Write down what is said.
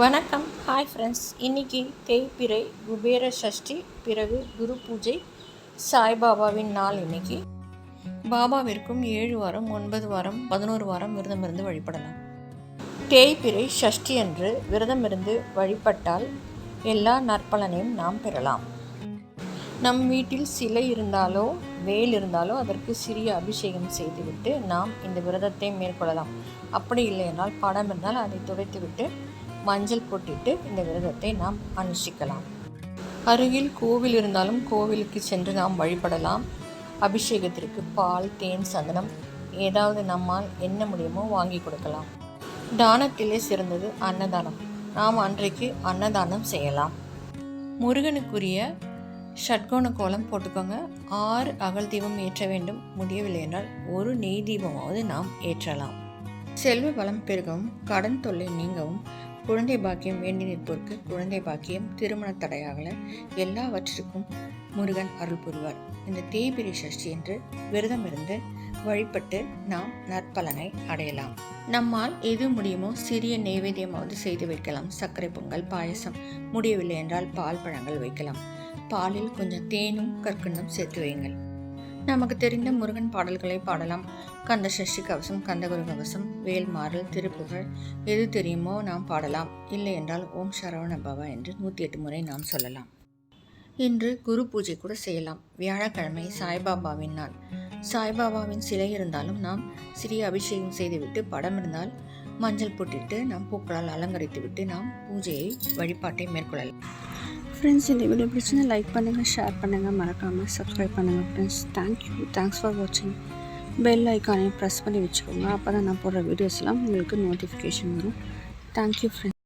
வணக்கம். Hi friends இன்னைக்கு தேய்பிறை குபேர சஷ்டி பிறகு குரு பூஜை சாய்பாபாவின் நாள் இன்னைக்கு. பாபாவிற்கும் ஏழு வாரம் ஒன்பது வாரம் பதினோரு வாரம் விரதம் இருந்து வழிபடலாம். தேய்பிறை சஷ்டி என்று விரதம் இருந்து வழிபட்டால் எல்லா நற்பலனையும் நாம் பெறலாம். நம் வீட்டில் சிலை இருந்தாலோ வேல் இருந்தாலோ அதற்கு சிறிய அபிஷேகம் செய்துவிட்டு நாம் இந்த விரதத்தை மேற்கொள்ளலாம். அப்படி இல்லை என்றால் படம் இருந்தால் அதை துடைத்துவிட்டு மஞ்சள் போட்டிட்டு இந்த விரதத்தை நாம் அனுஷ்டிக்கலாம். அருகில் கோவில் இருந்தாலும் கோவிலுக்கு சென்று நாம் வழிபடலாம். அபிஷேகத்திற்கு பால் தேன் சந்தனம் ஏதாவது நம்மால் என்ன முடியுமோ வாங்கி கொடுக்கலாம். தானத்திலே சிறந்தது அன்னதானம். நாம் அன்றைக்கு அன்னதானம் செய்யலாம். முருகனுக்குரிய ஷட்கோண கோலம் போட்டுக்கோங்க. ஆறு அகல் தீபம் ஏற்ற வேண்டும். முடியவில்லை என்றால் ஒரு நெய் தீபமாவது நாம் ஏற்றலாம். செல்வ வளம் பெருகவும் கடன் தொல்லை நீங்கவும் குழந்தை பாக்கியம் வேண்டி நிற்போருக்கு குழந்தை பாக்கியம் திருமண தடையாகல எல்லாவற்றிற்கும் முருகன் அருள் புரிவார். இந்த தேய்பிரி சஷ்டி என்று விரதம் இருந்து வழிபட்டு நாம் நற்பலனை அடையலாம். நம்மால் எது முடியுமோ சிறிய நெய்வேத்தியமாவது செய்து வைக்கலாம். சர்க்கரை பொங்கல் பாயசம் முடியவில்லை என்றால் பால் பழங்கள் வைக்கலாம். பாலில் கொஞ்சம் தேனும் கற்கண்டும் சேர்த்து வையுங்கள். நமக்கு தெரிந்த முருகன் பாடல்களை பாடலாம். கந்த சஷ்டி கவசம் கந்தகுரு கவசம் வேல்மாறல் திருப்புகழ் எது தெரியுமோ நாம் பாடலாம். இல்லை என்றால் ஓம் சரவண பவா என்று நூற்றி எட்டு முறை நாம் சொல்லலாம். இன்று குரு பூஜை கூட செய்யலாம். வியாழக்கிழமை சாய்பாபாவின் நாள். சாய்பாபாவின் சிலை இருந்தாலும் நாம் சிறிய அபிஷேகம் செய்துவிட்டு படம் இருந்தால் மஞ்சள் போட்டிட்டு நாம் பூக்களால் அலங்கரித்துவிட்டு நாம் பூஜையை வழிபாட்டை மேற்கொள்ளலாம். ஃப்ரெண்ட்ஸ் இந்த வீடியோ பிடிச்சிருந்தா லைக் பண்ணுங்கள் ஷேர் பண்ணுங்கள் மறக்காமல் சப்ஸ்கிரைப் பண்ணுங்கள் friends thank you thanks for வாட்சிங் பெல் ஐக்கானையும் ப்ரெஸ் பண்ணி வச்சுக்கோங்க. அப்போ தான் நான் போடுற வீடியோஸ்லாம் உங்களுக்கு நோட்டிஃபிகேஷன் வரும். Thank you friends